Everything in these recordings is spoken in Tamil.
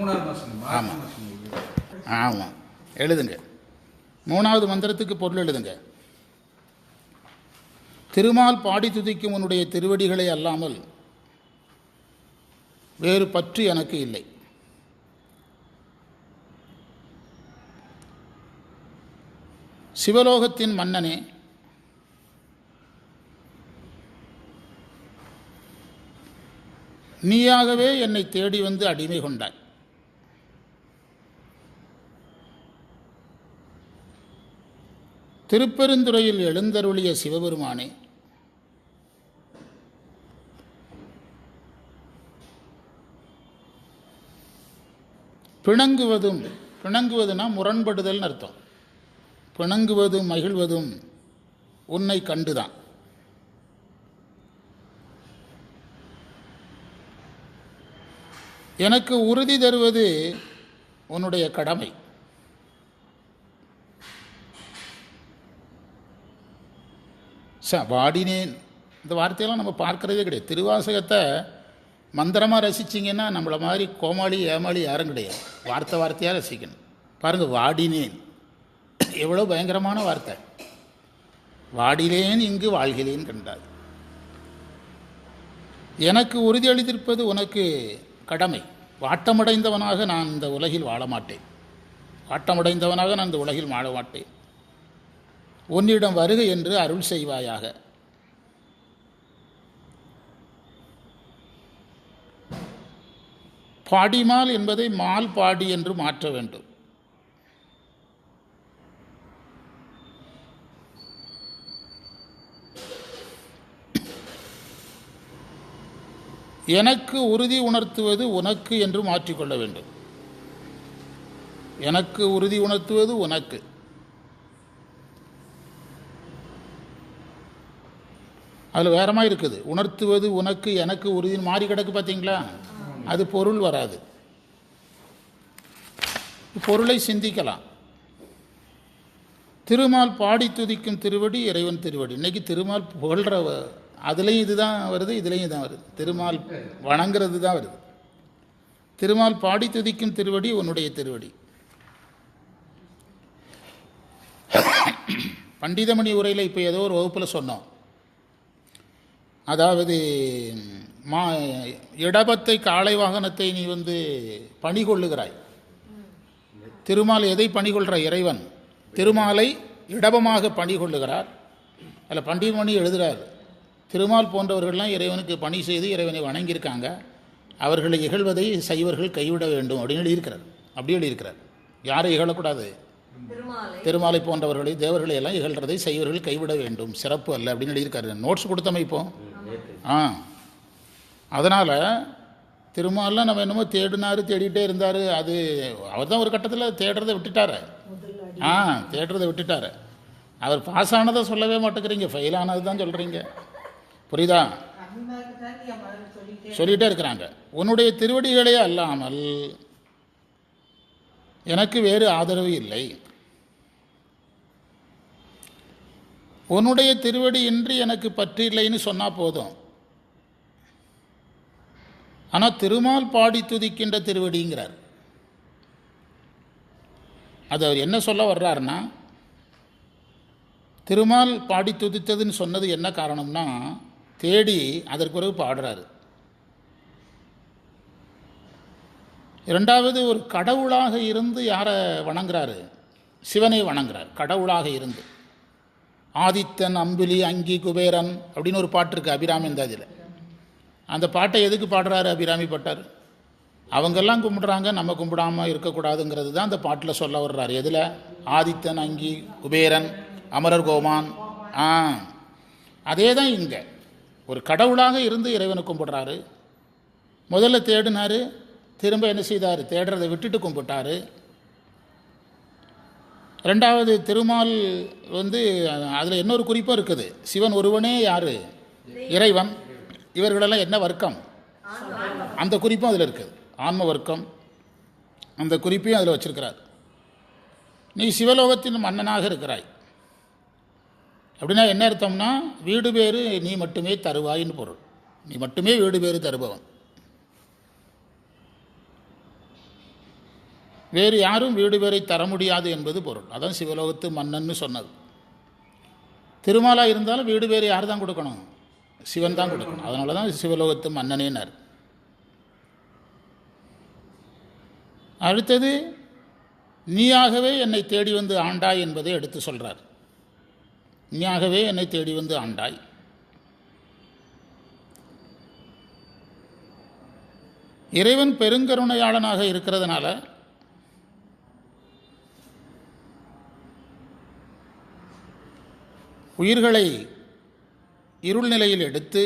மூணாவது மாதம் மார்ச் ஆமா. மாதம் ஆமாம் எழுதுங்க. மூணாவது மந்திரத்துக்கு பொருள் எழுதுங்க. திருமால் பாடி துதிக்கும் உன்னுடைய திருவடிகளை அல்லாமல் வேறு பற்று எனக்கு இல்லை. சிவலோகத்தின் மன்னனே நீயாகவே என்னை தேடி வந்து அடிமை கொண்டாய். திருப்பெருந்துறையில் எழுந்தருளிய சிவபெருமானே. பிணங்குவதும் பிணங்குவதுனா முரண்படுதல்னு அர்த்தம். பிணங்குவதும் மகிழ்வதும் உன்னை கண்டுதான். எனக்கு உறுதி தருவது உன்னுடைய கடமை. ச வாடினேன் இந்த வார்த்தையெல்லாம் நம்ம பார்க்குறதே கிடையாது. திருவாசகத்தை மந்திரமாக ரசிச்சிங்கன்னா நம்மளை மாதிரி கோமாளி ஏமாளி யாரும் கிடையாது. வார்த்தை வார்த்தையாக ரசிக்கணும். பாருங்கள் வாடினேன். எவ்வளோ பயங்கரமான வார்த்தை. வாடிலேன் இங்கு வாழ்கிறேன் கண்டார். எனக்கு உறுதியளித்திருப்பது உனக்கு கடமை. வாட்டமடைந்தவனாக நான் இந்த உலகில் வாழ மாட்டேன். வாட்டமடைந்தவனாக நான் இந்த உலகில் வாழ மாட்டேன். உன்னிடம் வருக என்று அருள் செய்வாயாக. பாடிமால் என்பதை மால் பாடி என்று மாற்ற வேண்டும். எனக்கு உறுதி உணர்த்துவது உனக்கு என்று மாற்றிக்கொள்ள வேண்டும். எனக்கு உறுதி உணர்த்துவது உனக்கு. அதில் வேறமா இருக்குது. உணர்த்துவது உனக்கு எனக்கு உறுதி மாறி கிடக்கு பார்த்தீங்களா அது பொருள் வராது. பொருளை சிந்திக்கலாம். திருமால் பாடி துதிக்கும் திருவடி இறைவன் திருவடி. இன்றைக்கி திருமால் புகழ்கிற அதுலேயும் இதுதான் வருது இதுலேயும் இதுதான் வருது. திருமால் வணங்குறது தான் வருது. திருமால் பாடி துதிக்கும் திருவடி உன்னுடைய திருவடி. பண்டிதமணி உரையில் இப்போ ஏதோ ஒரு வகுப்பில் சொன்னோம். அதாவது மா இடபத்தை காளை வாகனத்தை நீ வந்து பணி கொள்ளுகிறாய் திருமால் எதை பணி கொள்கிறாய் இறைவன்? திருமாலை இடபமாக பணி கொள்ளுகிறார் அதில் பண்டிதமணி எழுதுகிறார் திருமால் போன்றவர்கள்லாம் இறைவனுக்கு பணி செய்து இறைவனை வணங்கியிருக்காங்க. அவர்களை இகழ்வதை சைவர்கள் கைவிட வேண்டும் அப்படின்னு எழுதியிருக்கிறார். அப்படி எழுதியிருக்கிறார். யாரை இகழக்கூடாது. திருமாலை போன்றவர்களை தேவர்களை எல்லாம் இகழ்றதை சைவர்கள் கைவிட வேண்டும். சிறப்பு அல்ல அப்படின்னு எழுதியிருக்காரு. நோட்ஸ் கொடுத்தோமே இப்போ? ஆ. அதனால் திருமாலாம் நம்ம என்னமோ தேடினார் தேடிட்டே இருந்தார். அது அவர் தான் ஒரு கட்டத்தில் தேடுறதை விட்டுட்டாரு. ஆ தேடுறதை விட்டுட்டாரு. அவர் பாஸ் ஆனதை சொல்லவே மாட்டேங்கிறீங்க. ஃபெயில் ஆனது தான் சொல்கிறீங்க புரியுதா? சொல்லிகிட்டே இருக்கிறாங்க. உன்னுடைய திருவடிகளே அல்லாமல் எனக்கு வேறு ஆதரவு இல்லை. உன்னுடைய திருவடி இன்றி எனக்கு பற்றி இல்லைன்னு சொன்னால் போதும். ஆனால் திருமால் பாடி துதிக்கின்ற திருவடிங்கிறார். அது அவர் என்ன சொல்ல வர்றாருன்னா திருமால் பாடி துதித்ததுன்னு சொன்னது என்ன காரணம்னா தேடி அதற்கு பிறகு பாடுறாரு. இரண்டாவது ஒரு கடவுளாக இருந்து யாரை வணங்குறாரு? சிவனை வணங்குறார் கடவுளாக இருந்து. ஆதித்தன் அம்புலி அங்கி குபேரன் அப்படின்னு ஒரு பாட்டு இருக்குது அபிராமி இந்தாதியில் அந்த பாட்டை எதுக்கு பாடுறாரு அபிராமி பட்டார்? அவங்கெல்லாம் கும்பிட்றாங்க நம்ம கும்பிடாமல் இருக்கக்கூடாதுங்கிறது தான் அந்த பாட்டில் சொல்ல வர்றாரு. எதில்? ஆதித்தன் அங்கி குபேரன் அமரர் கோமான். ஆ. அதே தான் இங்கே. ஒரு கடவுளாக இருந்து இறைவனை கும்பிட்றாரு. முதல்ல தேடினார் திரும்ப என்ன செய்தார்? தேடுறதை விட்டுட்டு கும்பிட்டாரு. ரெண்டாவது திருமால் வந்து அதில் இன்னொரு குறிப்பும் இருக்குது. சிவன் ஒருவனே யார்? இறைவன். இவர்களெல்லாம் என்ன வர்க்கம்? அந்த குறிப்பும் அதில் இருக்குது. ஆன்ம வர்க்கம். அந்த குறிப்பையும் அதில் வச்சுருக்கிறார். நீ சிவலோகத்தின் மன்னனாக இருக்கிறாய். அப்படின்னா என்ன அர்த்தம்னா வீடு பேறு நீ மட்டுமே தருவாயின்னு பொருள். நீ மட்டுமே வீடு பேர் தருபவன். வேறு யாரும் வீடு பேரை தர முடியாது என்பது பொருள். அதான் சிவலோகத்து மன்னன்னு சொன்னது. திருமாலா இருந்தாலும் வீடு பேர் யார் தான் கொடுக்கணும்? சிவன் தான் கொடுக்கணும். அதனால தான் சிவலோகத்து மன்னனேனார். அடுத்தது நீயாகவே என்னை தேடி வந்து ஆண்டாய் என்பதை எடுத்து சொல்கிறார் நீயாகவே என்னை தேடி வந்து ஆண்டாய். இறைவன் பெருங்கருணையாளனாக இருக்கிறதுனால உயிர்களை இருள் நிலையில் எடுத்து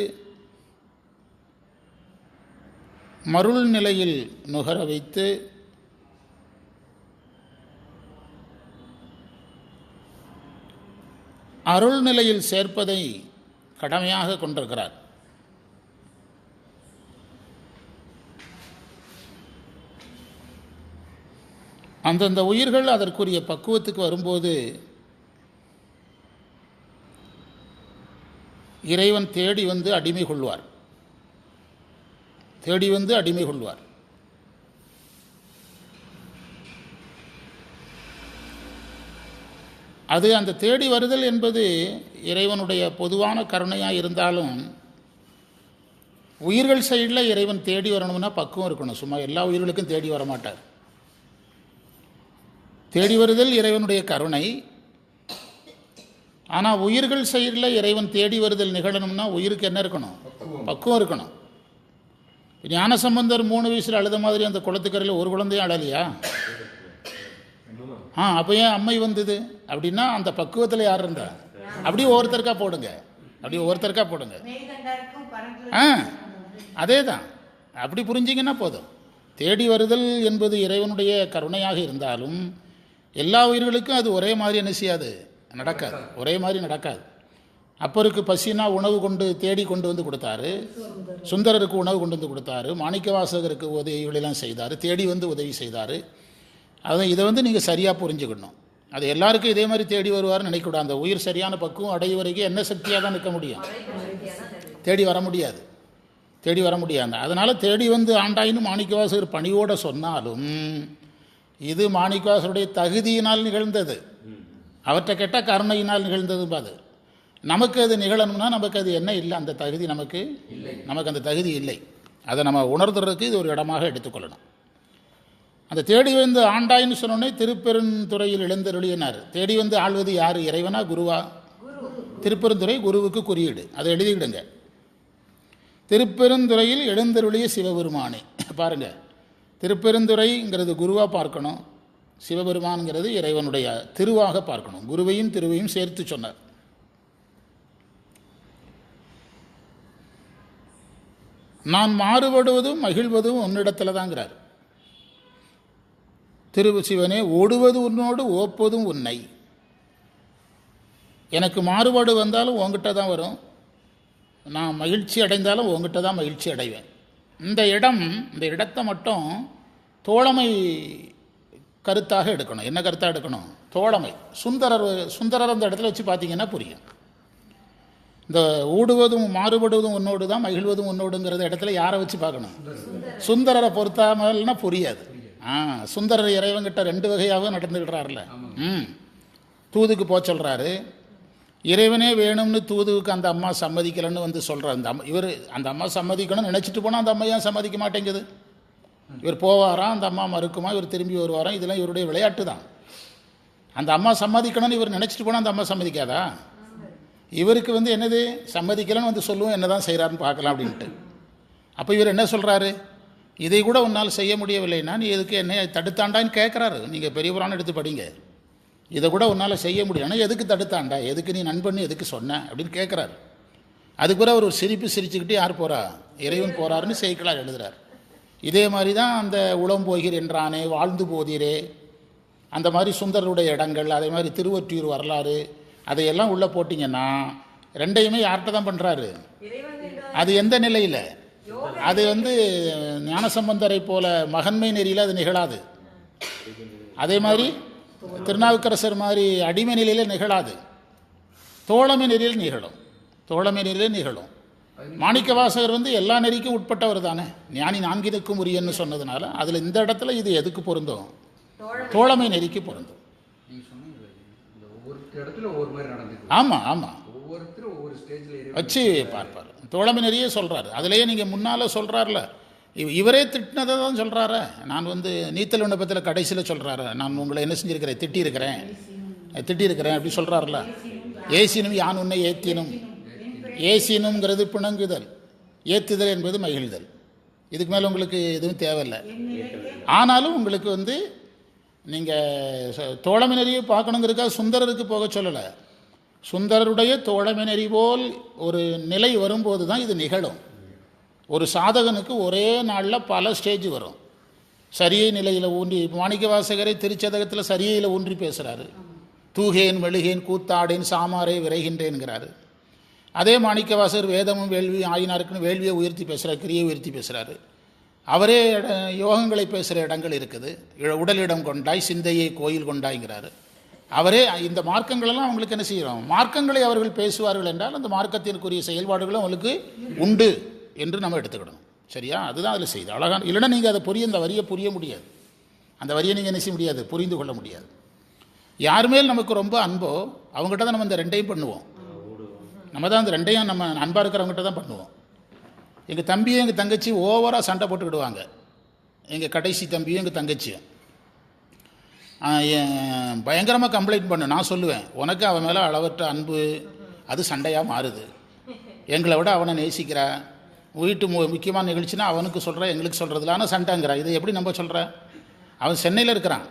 மருள் நிலையில் நுகர வைத்து அருள் நிலையில் சேர்ப்பதை கடமையாக கொண்டிருக்கிறார். அந்தந்த உயிர்கள் அதற்குரிய பக்குவத்துக்கு வரும்போது இறைவன் தேடி வந்து அடிமை கொள்வார். தேடி வந்து அடிமை கொள்வார். அது அந்த தேடி வருதல் என்பது இறைவனுடைய பொதுவான கருணையாக இருந்தாலும் உயிர்கள் சைடில் இறைவன் தேடி வரணும்னா பக்குவம் இருக்கணும். சும்மா எல்லா உயிர்களுக்கும் தேடி வர மாட்டார் தேடி வருதல் இறைவனுடைய கருணை ஆனால் உயிர்கள் சைடில் இறைவன் தேடி வருதல் நிகழணும்னா உயிருக்கு என்ன இருக்கணும்? பக்குவம். இருக்கணும். ஞானசம்பந்தர் மூணு வயசில் அழுத மாதிரி அந்த குளத்துக்கரையில் ஒரு குழந்தையும் அழலையா? ஆ அப்போ ஏன் அம்மை வந்தது? அப்படின்னா அந்த பக்குவத்தில் யார் இருந்தா? அப்படியே ஒவ்வொருத்தருக்கா போடுங்க. அப்படியே ஒவ்வொருத்தருக்கா போடுங்க. ஆ அதே தான் அப்படி புரிஞ்சிங்கன்னா போதும். தேடி வருதல் என்பது இறைவனுடைய கருணையாக இருந்தாலும் எல்லா உயிர்களுக்கும் அது ஒரே மாதிரி என்ன செய்யாது? நடக்காது. ஒரே மாதிரி நடக்காது. அப்பருக்கு பசினா உணவு கொண்டு தேடி கொண்டு வந்து கொடுத்தாரு. சுந்தரருக்கு உணவு கொண்டு வந்து கொடுத்தாரு. மாணிக்கவாசகருக்கு உதவிகளெல்லாம் செய்தார். தேடி வந்து உதவி செய்தார். அதை இதை வந்து நீங்கள் சரியாக புரிஞ்சுக்கணும். அது எல்லாருக்கும் இதே மாதிரி தேடி வருவார்னு நினைக்கக்கூடாது அந்த உயிர் சரியான பக்குவம் அடைய வரைக்கும் என்ன சக்தியாக தான் நிற்க முடியும்? தேடி வர முடியாது. தேடி வர முடியாது. அதனால் தேடி வந்து ஆண்டாயின்னு மாணிக்கவாசகர் பணியோடு சொன்னாலும் இது மாணிக்கவாசருடைய தகுதியினால் நிகழ்ந்தது. அவற்றை கெட்ட கருணையினால் நிகழ்ந்தது அது நமக்கு அது நிகழணும்னா நமக்கு அது என்ன இல்லை? அந்த தகுதி நமக்கு நமக்கு அந்த தகுதி இல்லை. அதை நம்ம உணர்த்துறதுக்கு இது ஒரு இடமாக எடுத்துக்கொள்ளணும் அந்த தேடி வந்து ஆண்டாயின்னு சொன்னோடனே திருப்பெருந்துறையில் எழுந்தருளினார் தேடி வந்து ஆள்வது யார்? இறைவனா குருவா? திருப்பெருந்துறை குருவுக்கு குறியீடு. அதை எழுதிக்கிடுங்க திருப்பெருந்துறையில் எழுந்தருளிய சிவபெருமானே. பாருங்க. திருப்பெருந்துறைங்கிறது குருவாக பார்க்கணும். சிவபெருமான்ங்கிறது இறைவனுடைய திருவாக பார்க்கணும். குருவையும் திருவையும் சேர்த்து சொன்னார். நான் மாறுபடுவதும் மகிழ்வதும் உன்னிடத்தில் தாங்கிறார் திரு சிவனே ஓடுவது உன்னோடு ஓப்பதும் உன்னை. எனக்கு மாறுபாடு வந்தாலும் உங்ககிட்ட தான் வரும். நான் மகிழ்ச்சி அடைந்தாலும் உங்ககிட்ட தான் மகிழ்ச்சி அடைவேன். இந்த இடம் இந்த இடத்தை மட்டும் தோழமை கருத்தாக எடுக்கணும். என்ன கருத்தாக எடுக்கணும்? தோழமை. சுந்தரர் சுந்தரர் அந்த இடத்துல வச்சு பார்த்தீங்கன்னா புரியும். இந்த ஊடுவதும் மாறுபடுவதும் உன்னோடு தான் மகிழ்வதும் உன்னோடுங்கிறத இடத்துல யாரை வச்சு பார்க்கணும்? சுந்தரரை பொறுத்தாமல்னா புரியாது. ஆ சுந்தரர் இறைவன்கிட்ட ரெண்டு வகையாகவும் நடந்துக்கிட்டார்ல ம். தூதுக்கு போக சொல்கிறாரு இறைவனே வேணும்னு தூதுவுக்கு அந்த அம்மா சம்மதிக்கலைன்னு வந்து சொல்கிறார் அந்த அம்மா இவர் அந்த அம்மா சம்மதிக்கணும்னு நினச்சிட்டு போனால் அந்த அம்மா ஏன் சம்மதிக்க மாட்டேங்குது? இவர் போவாராம் அந்த அம்மா மறுக்குமா இவர் திரும்பி வருவாராம் இதெல்லாம் இவருடைய விளையாட்டு தான் அந்த அம்மா சம்மதிக்கணும்னு இவர் நினச்சிட்டு போனால் அந்த அம்மா சம்மதிக்காதா? இவருக்கு வந்து என்னது? சம்மதிக்கலன்னு வந்து சொல்லுவோம் என்ன தான் செய்கிறாருன்னு பார்க்கலாம் அப்படின்ட்டு. அப்போ இவர் என்ன சொல்கிறாரு இதை கூட உன்னால் செய்ய முடியவில்லைன்னா நீ எதுக்கு என்னை தடுத்தாண்டான்னு கேட்குறாரு நீங்கள் பெரிய புராணம் எடுத்து படிங்க. இதை கூட உன்னால் செய்ய முடியும் எதுக்கு தடுத்தாண்டா? எதுக்கு நீ நண்பன் எதுக்கு சொன்ன? அப்படின்னு கேட்குறாரு அதுக்கு பிறகு அவர் ஒரு சிரிப்பு சிரிச்சுக்கிட்டு யார் போகிறா இறைவன் போகிறாருன்னு செய்கலார் எழுதுறார். இதே மாதிரி தான் அந்த உளம் போகிறேன் என்றானே வாழ்ந்து போதீரே. அந்த மாதிரி சுந்தரருடைய இடங்கள் அதே மாதிரி திருவொற்றியூர் வரலாறு அதையெல்லாம் உள்ளே போட்டிங்கன்னா ரெண்டையுமே யார்கிட்ட தான் பண்ணுறாரு அது எந்த நிலையில்? அது வந்து ஞானசம்பந்தரை போல மகன்மை நெறியில் அது நிகழாது. அதே மாதிரி திருநாவுக்கரசர் மாதிரி அடிமை நிலையில் நிகழாது. தோழமை நெறியில் நிகழும். தோழமை நெறியில் நிகழும். மாணிக்கவாசகர் வந்து எல்லா நெறிக்கும் உட்பட்டவர் தானே? ஞானி நான்கினுக்கும் உரியன்னு சொன்னதுனால அதில் இந்த இடத்துல இது எதுக்கு பொருந்தும்? தோழமை நெறிக்கு பொருந்தும். நீங்கள் சொன்னீங்க இந்த ஒவ்வொரு இடத்துல ஒவ்வொரு மாதிரி நடந்துக்கு ஆமாம் ஆமாம் ஒவ்வொருத்தரும் ஒவ்வொரு ஸ்டேஜில் வச்சு பார்ப்பார். தோழமை நிறைய சொல்கிறாரு அதுலேயே நீங்கள் முன்னால் சொல்கிறார்ல இவரே திட்டினதை தான் சொல்கிறாரு நான் வந்து நீத்தல் விண்ணப்பத்தில் கடைசியில் சொல்கிறாரு நான் உங்களை என்ன செஞ்சுருக்கிறேன்? திட்டியிருக்கிறேன். திட்டியிருக்கிறேன் அப்படி சொல்கிறாருல ஏசினும் யான் உன்னை ஏத்தினும். ஏசினுங்கிறது பிணங்குதல். ஏத்துதல் என்பது மகிழ்தல். இதுக்கு மேலே உங்களுக்கு எதுவும் தேவையில்லை. ஆனாலும் உங்களுக்கு வந்து நீங்கள் தோழமினரியை பார்க்கணுங்கிறதுக்காக சுந்தரருக்கு போக சொல்லலை. சுந்தரருடைய தோழமினறி போல் ஒரு நிலை வரும்போது தான் இது நிகழும். ஒரு சாதகனுக்கு ஒரே நாளில் பல ஸ்டேஜ் வரும். சரியை நிலையில் ஊன்றி மாணிக்க வாசகரை திருச்சதகத்தில் சரியையில் ஊன்றி பேசுகிறாரு தூகேன் மெழுகேன் கூத்தாடேன் சாமாரை விரைகின்றேன்கிறாரு அதே மாணிக்கவாசர் வேதமும் வேள்வி ஆயினாருக்குன்னு வேள்வியை உயர்த்தி பேசுகிறார் கிரியை உயர்த்தி பேசுகிறாரு அவரே யோகங்களை பேசுகிற இடங்கள் இருக்குது. இட- உடலிடம் கொண்டாய் சிந்தையை கோயில் கொண்டாய்ங்கிறாரு. அவரே இந்த மார்க்கங்களெல்லாம் அவங்களுக்கு என்ன செய்கிறோம் மார்க்கங்களை அவர்கள் பேசுவார்கள் என்றால் அந்த மார்க்கத்திற்குரிய செயல்பாடுகளும் அவங்களுக்கு உண்டு என்று நம்ம எடுத்துக்கிடணும். சரியா? அதுதான் அதில் செய்து. அழகான இல்லைன்னா நீங்கள் அதை புரிய அந்த வரியை புரிய முடியாது. அந்த வரியை நீங்கள் என்ன செய்ய முடியாது? புரிந்து கொள்ள முடியாது. யார் மேல் நமக்கு ரொம்ப அன்போ அவங்ககிட்ட தான் நம்ம இந்த ரெண்டையும் பண்ணுவோம். நம்ம தான் அந்த ரெண்டையும் நம்ம அன்பாக இருக்கிறவங்ககிட்ட தான் பண்ணுவோம். எங்கள் தம்பியும் எங்கள் தங்கச்சி ஓவராக சண்டை போட்டுக்கிடுவாங்க. எங்கள் கடைசி தம்பியும் எங்கள் தங்கச்சியும். பயங்கரமாக கம்ப்ளைண்ட் பண்ணு. நான் சொல்லுவேன் உனக்கு அவன் மேலே அளவற்ற அன்பு அது சண்டையாக மாறுது. எங்களை விட அவனை நேசிக்கிறா. வீட்டு மு முக்கியமான நிகழ்ச்சினா அவனுக்கு சொல்கிற எங்களுக்கு சொல்கிறதுல ஆனால் சண்டைங்கிறான் இதை எப்படி நம்ம சொல்கிற அவன் சென்னையில் இருக்கிறான்.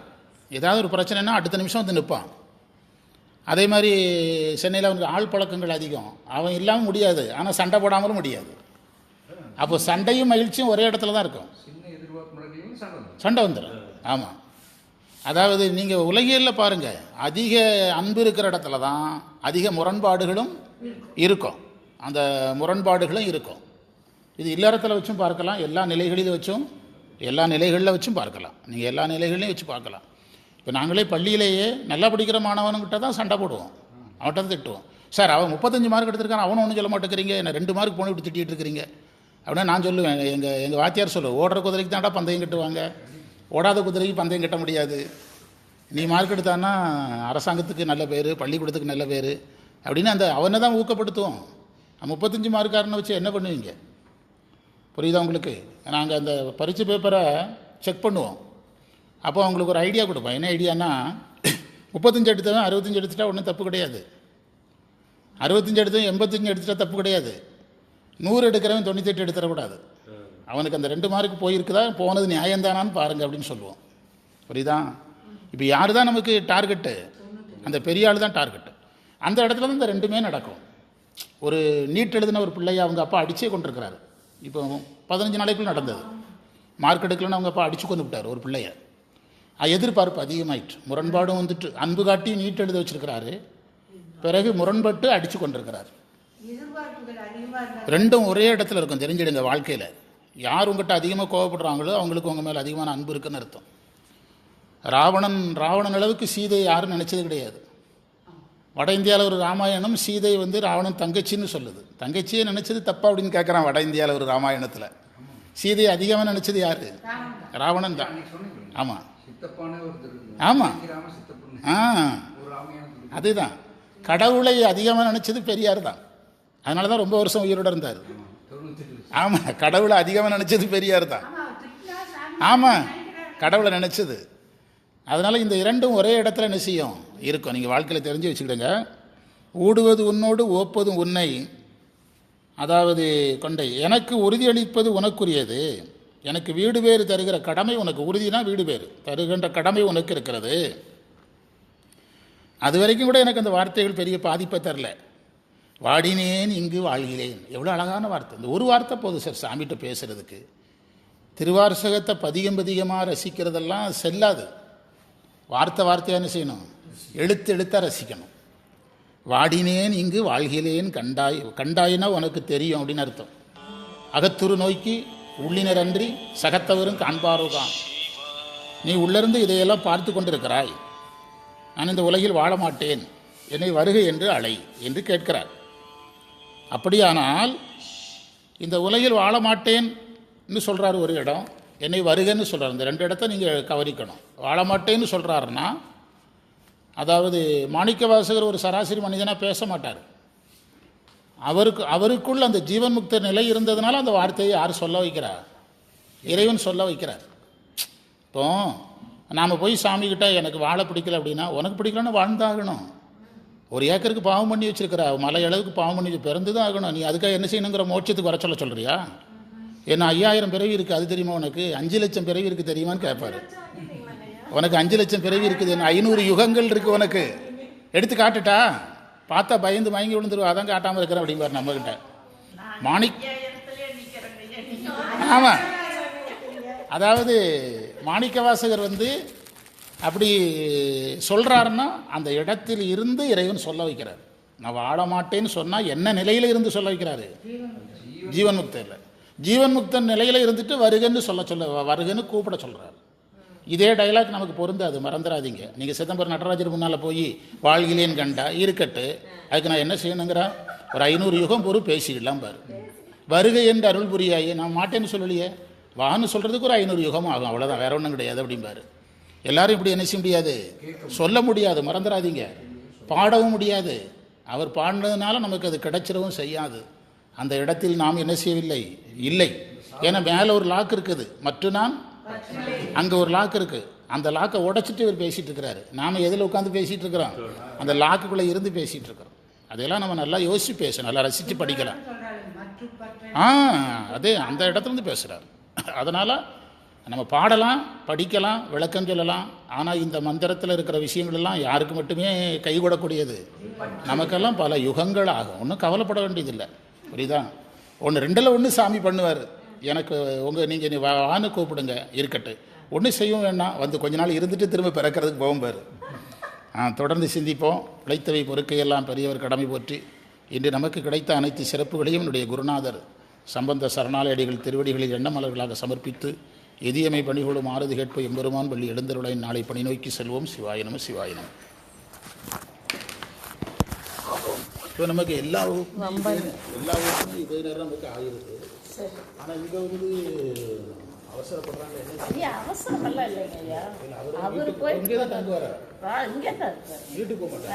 ஏதாவது ஒரு பிரச்சனைனா அடுத்த நிமிஷம் வந்து நிற்பான் அதே மாதிரி சென்னையில் அவனுக்கு ஆள் பழக்கங்கள் அதிகம். அவன் இல்லாமல் முடியாது. ஆனால் சண்டை போடாமலும் முடியாது. அப்போ சண்டையும் மகிழ்ச்சியும் ஒரே இடத்துல தான் இருக்கும். சண்டை வந்துடும். ஆமாம் அதாவது நீங்கள் உலகியலில் பாருங்கள் அதிக அன்பு இருக்கிற இடத்துல தான் அதிக முரண்பாடுகளும் இருக்கும். அந்த முரண்பாடுகளும் இருக்கும். இது இல்லறத்தில் வச்சும் பார்க்கலாம். எல்லா நிலைகளிலும் வச்சும் எல்லா நிலைகளில் வச்சும் பார்க்கலாம். நீங்கள் எல்லா நிலைகளையும் வச்சு பார்க்கலாம். இப்போ நாங்களே பள்ளியிலேயே நல்லா படிக்கிற மாணவனுங்கிட்ட தான் சண்டை போடுவோம். அவன்கிட்ட தான் திட்டுவோம். சார் அவன் முப்பத்தஞ்சு மார்க் எடுத்திருக்கான். அவனும் ஒன்றும் சொல்ல மாட்டேங்கிறீங்க. என்ன ரெண்டு மார்க் போன இப்படி திட்டிகிட்டு இருக்கிறீங்க அப்படின்னா நான் சொல்லுவேன் எங்கள் எங்கள் வாத்தியார் சொல்லுவேன் ஓடுற குதிரைக்கு தான்டா பந்தயம் கட்டுவாங்க. ஓடாத குதிரைக்கு பந்தயம் கட்ட முடியாது. நீ மார்க் எடுத்தான்னா அரசாங்கத்துக்கு நல்ல பேர் பள்ளிக்கூடத்துக்கு நல்ல பேர். அப்படின்னு அந்த அவனை தான் ஊக்கப்படுத்துவோம். முப்பத்தஞ்சு மார்க்காரனை வச்சு என்ன பண்ணுவீங்க? புரியுதா உங்களுக்கு? நாங்கள் அந்த பரீட்சை பேப்பரை செக் பண்ணுவோம். அப்போ அவங்களுக்கு ஒரு ஐடியா கொடுப்போம். என்ன ஐடியானா முப்பத்தஞ்சு எடுத்தவன் அறுபத்தஞ்சு எடுத்துட்டா ஒன்றும் தப்பு கிடையாது. அறுபத்தஞ்சு எடுத்தவன் எண்பத்தஞ்சு எடுத்துட்டா தப்பு கிடையாது. நூறு எடுக்கிறவன் தொண்ணூத்தெட்டு எடுத்துடக்கூடாது. அவனுக்கு அந்த ரெண்டு மார்க் போயிருக்குதா? போனது நியாயம்தானான்னு பாருங்கள் அப்படின்னு சொல்லுவோம். புரியுதா? இப்போ யார் தான் நமக்கு டார்கெட்டு அந்த பெரிய ஆள் தான் டார்கெட்டு அந்த இடத்துல தான் இந்த ரெண்டுமே நடக்கும். ஒரு நீட் எழுதின ஒரு பிள்ளையை அவங்க அப்பா அடிச்சே கொண்டிருக்கிறாரு. இப்போ பதினஞ்சு நாளைக்குள்ளே நடந்தது. மார்க் எடுக்கலன்னு அவங்க அப்பா அடிச்சு கொண்டு விட்டார் ஒரு பிள்ளைய. எதிர்பார்ப்பு அதிகமாயிற்று. முரண்பாடும் வந்துட்டு அன்பு காட்டி நீட் எழுத வச்சிருக்கிறாரு. பிறகு முரண்பட்டு அடிச்சு கொண்டிருக்கிறார். ரெண்டும் ஒரே இடத்துல இருக்கும் தெரிஞ்சிடுங்க வாழ்க்கையில். யார் உங்ககிட்ட அதிகமாக கோவப்படுறாங்களோ அவங்களுக்கு உங்கள் மேலே அதிகமான அன்பு இருக்குன்னு அர்த்தம். ராவணன் ராவணன் அளவுக்கு சீதை யாரும் நினச்சது கிடையாது. வட இந்தியாவில் ஒரு ராமாயணம் சீதை வந்து ராவணன் தங்கச்சின்னு சொல்லுது. தங்கச்சியே நினச்சது தப்பா அப்படின்னு கேட்குறான் வட இந்தியாவில் ஒரு ராமாயணத்தில். சீதையை அதிகமாக நினச்சது யார்? ராவணன் தான். ஆமாம் சித்தப்பானே ஒருத்தர் இருக்கு. ஆமா. ராம சித்தப்பன். ஆ. அதுதான். கடவுளை அதிகமாக நினச்சது பெரியார் தான். அதனால தான் ரொம்ப வருஷம் உயிரோட இருந்தார். ஆமாம் கடவுளை அதிகமாக நினச்சது பெரியார் தான். ஆமாம் கடவுளை நினச்சது. அதனால் இந்த இரண்டும் ஒரே இடத்துல என்ன செய்யும் இருக்கும். நீங்கள் வாழ்க்கையில் தெரிஞ்சு வச்சுக்கிடுங்க. ஊடுவது உன்னோடு ஓப்பது உன்னை. அதாவது கொண்டை. எனக்கு உறுதியளிப்பது உனக்குரியது. எனக்கு வீடு பேறு தருகிற கடமை உனக்கு உறுதினா வீடு பேறு தருகின்ற கடமை உனக்கு இருக்கிறது. அது வரைக்கும் கூட எனக்கு அந்த வார்த்தைகள் பெரிய பாதிப்பை தரல. வாடினேன் இங்கு வாழ்கிறேன். எவ்வளோ அழகான வார்த்தை. இந்த ஒரு வார்த்தை போதும் சார் சாமிகிட்ட பேசுகிறதுக்கு திருவாரசகத்தை பதிகம் பதிகமாக ரசிக்கிறதெல்லாம் செல்லாது. வார்த்தை வார்த்தையாக என்ன செய்யணும்? எழுத்து எழுத்தாக ரசிக்கணும். வாடினேன் இங்கு வாழ்கிறேன் கண்டாய் கண்டாயினா உனக்கு தெரியும் அப்படின்னு அர்த்தம். அகத்துரு நோய்க்கு உள்ளினரன்றி சகத்தவரும் காண்பாரோகான் நீ உள்ளிருந்து இதையெல்லாம் பார்த்து கொண்டிருக்கிறாய். நான் இந்த உலகில் வாழ மாட்டேன் என்னை வருகை என்று அழை என்று கேட்கிறார். அப்படியானால் இந்த உலகில் வாழ மாட்டேன்னு சொல்கிறார் ஒரு இடம் என்னை வருகன்னு சொல்கிறார் இந்த ரெண்டு இடத்த நீங்கள் கவனிக்கணும். வாழ மாட்டேன்னு சொல்கிறாருன்னா அதாவது மாணிக்க வாசகர் ஒரு சராசரி மனிதனாக பேச மாட்டார். அவருக்கு அவருக்குள்ள அந்த ஜீவன் முக்த நிலை இருந்ததுனால அந்த வார்த்தையை யார் சொல்ல வைக்கிறார்? இறைவன் சொல்ல வைக்கிறார். இப்போ நாம் போய் சாமி எனக்கு வாழ பிடிக்கல அப்படின்னா உனக்கு பிடிக்கலன்னு வாழ்ந்தாகணும். ஒரு ஏக்கருக்கு பாவம் பண்ணி வச்சிருக்கிற மலை அளவுக்கு பாவம் பண்ணி பிறந்து தான் ஆகணும். நீ அதுக்காக என்ன செய்யணுங்கிற மோட்சத்துக்கு வர சொல்ல சொல்கிறியா என்ன ஐயாயிரம் பிறவி இருக்குது அது தெரியுமா உனக்கு? அஞ்சு லட்சம் பிறவி இருக்குது தெரியுமான்னு கேட்பாரு. உனக்கு அஞ்சு லட்சம் பிறவி இருக்குது என்ன ஐநூறு யுகங்கள் இருக்குது உனக்கு. எடுத்து காட்டுட்டா? பார்த்தா பயந்து மயங்கி விழுந்துருவா. அதான் காட்டாமல் இருக்கிறேன் அப்படிம்பாரு நம்மக்கிட்ட மாணிக் ஆமாம் அதாவது மாணிக்கவாசகர் வந்து அப்படி சொல்கிறாருன்னா அந்த இடத்தில் இருந்து இறைவன் சொல்ல வைக்கிறார். நான் வாழ மாட்டேன்னு சொன்னால் என்ன நிலையில் இருந்து சொல்ல வைக்கிறாரு? ஜீவன் முக்தரில். ஜீவன் முக்தன் நிலையில் இருந்துட்டு வருகன்னு சொல்ல சொல்ல வருகன்னு கூப்பிட சொல்கிறார் இதே டைலாக் நமக்கு பொருந்தாது மறந்துடாதீங்க நீங்கள் சிதம்பரம் நடராஜர் முன்னால் போய் வாழ்கிலேன்னு கண்டா இருக்கட்டு. அதுக்கு நான் என்ன செய்யணுங்கிறா? ஒரு ஐநூறு யுகம் பொறு பேசிடலாம் பாரு. வருகை என்று அருள் புரியாயே நான் மாட்டேன்னு சொல்லலையே? வான்னு சொல்கிறதுக்கு ஒரு ஐநூறு யுகம் ஆகும் அவ்வளோதான் வேற ஒன்றும் கிடையாது அப்படிம்பாரு எல்லாரும் இப்படி என்ன செய்ய முடியாது? சொல்ல முடியாது மறந்துடாதீங்க பாடவும் முடியாது. அவர் பாடினதுனால நமக்கு அது கிடைச்சிடவும் செய்யாது. அந்த இடத்தில் நாம் என்ன செய்யவில்லை? இல்லை. ஏன்னா மேலே ஒரு லாக் இருக்குது. மற்ற நான் அங்கே ஒரு லாக் இருக்குது அந்த லாக்கை உடைச்சிட்டு இவர் பேசிகிட்டு இருக்கிறாரு. நாம எதில் உட்காந்து பேசிகிட்டு இருக்கிறோம்? அந்த லாக்குக்குள்ளே இருந்து பேசிகிட்டு இருக்கிறோம். அதையெல்லாம் நம்ம நல்லா யோசித்து பேசணும். நல்லா ரசித்து படிக்கலாம். ஆ அதே அந்த இடத்துலேருந்து பேசுகிறார் அதனால் நம்ம பாடலாம் படிக்கலாம் விளக்கம் சொல்லலாம். ஆனால் இந்த மந்திரத்தில் இருக்கிற விஷயங்கள் எல்லாம் யாருக்கு மட்டுமே கைகூடக்கூடியது நமக்கெல்லாம் பல யுகங்கள் ஆகும். ஒன்றும் கவலைப்பட வேண்டியதில்லை. புரியுதா? ஒன்று ரெண்டில் ஒன்று சாமி பண்ணுவார். எனக்கு உங்கள் நீங்கள் நீ வான்னு கூப்பிடுங்க இருக்கட்டு ஒன்றும் செய்யவும் வேண்டாம் வந்து கொஞ்ச நாள் இருந்துட்டு திரும்ப பிறக்கிறதுக்கு போகும் பாரு. தொடர்ந்து சிந்திப்போம். பிழைத்தவை பொறுக்கையெல்லாம் பெரியவர் கடமை போற்றி. இன்று நமக்கு கிடைத்த அனைத்து சிறப்புகளையும் என்னுடைய குருநாதர் சம்பந்த சரணாலயடிகள் திருவடிகளில் எண்ணமலர்களாக சமர்ப்பித்து எதியமை பணிகொள்ளும் ஆறுதி கேட்ப எம்பெருமான் பள்ளி எழுந்தருளை நாளை பணி நோக்கி செல்வோம். சிவாயனம் சிவாயனம் இப்போ நமக்கு எல்லா எல்லா வகுப்பும் இதே நேரம் நமக்கு ஆகிருக்கு ஆனால் இங்கே வந்து அவசரப்படுறாங்க. என்ன ஐயா அவசரம் எல்லாம் இல்லைங்க ஐயா. அவரு போய் இங்கே தான் தங்குவாரா. இங்கே தான் வீட்டுக்கு போக.